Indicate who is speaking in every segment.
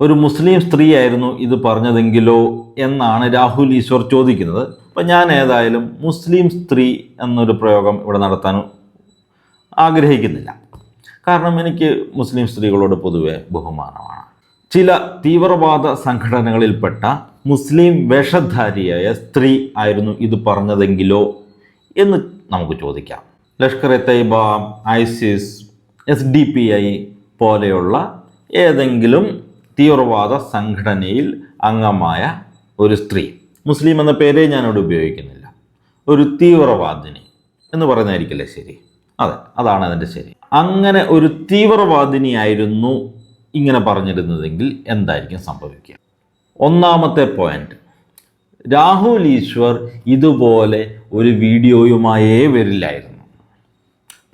Speaker 1: ഒരു മുസ്ലിം സ്ത്രീയായിരുന്നു ഇത് പറഞ്ഞതെങ്കിലോ എന്നാണ് രാഹുൽ ഈശ്വർ ചോദിക്കുന്നത്. അപ്പം ഞാൻ ഏതായാലും മുസ്ലിം സ്ത്രീ എന്നൊരു പ്രയോഗം ഇവിടെ നടത്താൻ ആഗ്രഹിക്കുന്നില്ല. കാരണം എനിക്ക് മുസ്ലിം സ്ത്രീകളോട് പൊതുവെ ബഹുമാനമാണ്. ചില തീവ്രവാദ സംഘടനകളിൽപ്പെട്ട മുസ്ലിം വേഷധാരിയായ സ്ത്രീ ആയിരുന്നു ഇത് പറഞ്ഞതെങ്കിലോ എന്ന് നമുക്ക് ചോദിക്കാം. Lashkar e Taiba ISIS S D P I പോലെയുള്ള ഏതെങ്കിലും തീവ്രവാദ സംഘടനയിൽ അംഗമായ ഒരു സ്ത്രീ. മുസ്ലിം എന്ന പേരേ ഞാനിവിടെ ഉപയോഗിക്കുന്നില്ല. ഒരു തീവ്രവാദിനി എന്ന് പറയുന്നതായിരിക്കില്ലേ ശരി? അതെ അതാണ് അതിന്റെ ശരി. അങ്ങനെ ഒരു തീവ്രവാദിനിയായിരുന്നു ഇങ്ങനെ പറഞ്ഞിരുന്നതെങ്കിൽ എന്തായിരിക്കും സംഭവിക്കുക? ഒന്നാമത്തെ പോയിന്റ് രാഹുൽ ഈശ്വർ ഇതുപോലെ ഒരു വീഡിയോയുമായേ വരില്ലായിരുന്നു.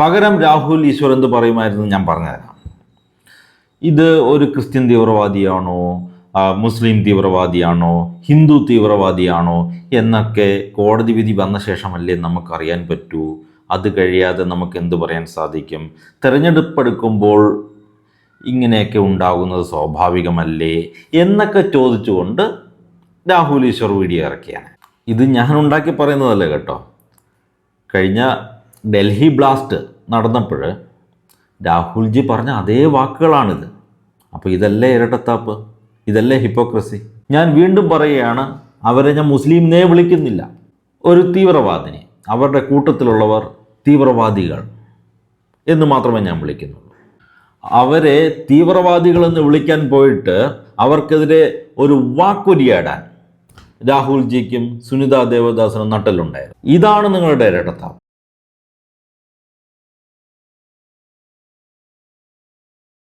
Speaker 1: പകരം രാഹുൽ ഈശ്വർ എന്ത് പറയുമായിരുന്നു ഞാൻ പറഞ്ഞുതരാം. ഇത് ഒരു ക്രിസ്ത്യൻ തീവ്രവാദിയാണോ? മുസ്ലിം തീവ്രവാദിയാണോ? ഹിന്ദു തീവ്രവാദിയാണോ? എന്നൊക്കെ കോടതി വിധി വന്ന ശേഷമല്ലേ നമുക്കറിയാൻ പറ്റൂ. അത് കഴിയാതെ നമുക്ക് എന്ത് പറയാൻ സാധിക്കും? തിരഞ്ഞെടുപ്പെടുക്കുമ്പോൾ ഇങ്ങനെയൊക്കെ ഉണ്ടാകുന്നത് സ്വാഭാവികമല്ലേ? എന്നൊക്കെ ചോദിച്ചുകൊണ്ട് രാഹുൽ ഈശ്വർ വീഡിയോ ഇറക്കിയാണ്. ഇത് ഞാൻ ഉണ്ടാക്കി പറയുന്നതല്ല കേട്ടോ. കഴിഞ്ഞ ഡൽഹി ബ്ലാസ്റ്റ് നടന്നപ്പോൾ രാഹുൽജി പറഞ്ഞ അതേ വാക്കുകളാണിത്. അപ്പോൾ ഇതല്ലേ ഇരട്ടത്താപ്പ്? ഇതല്ലേ ഹിപ്പോക്രസി? ഞാൻ വീണ്ടും പറയുകയാണ് അവരെ ഞാൻ മുസ്ലിംനേ വിളിക്കുന്നില്ല. ഒരു തീവ്രവാദിനി അവരുടെ കൂട്ടത്തിലുള്ളവർ തീവ്രവാദികൾ എന്ന് മാത്രമേ ഞാൻ വിളിക്കുന്നുള്ളൂ. അവരെ തീവ്രവാദികളെന്ന് വിളിക്കാൻ പോയിട്ട് അവർക്കെതിരെ ഒരു വാക്കുരിയാടാൻ രാഹുൽജിക്കും സുനിത ദേവദാസിനും നട്ടലുണ്ടായിരുന്നു ഇതാണ് നിങ്ങളുടെ ഇരട്ടത്താപ്പ്.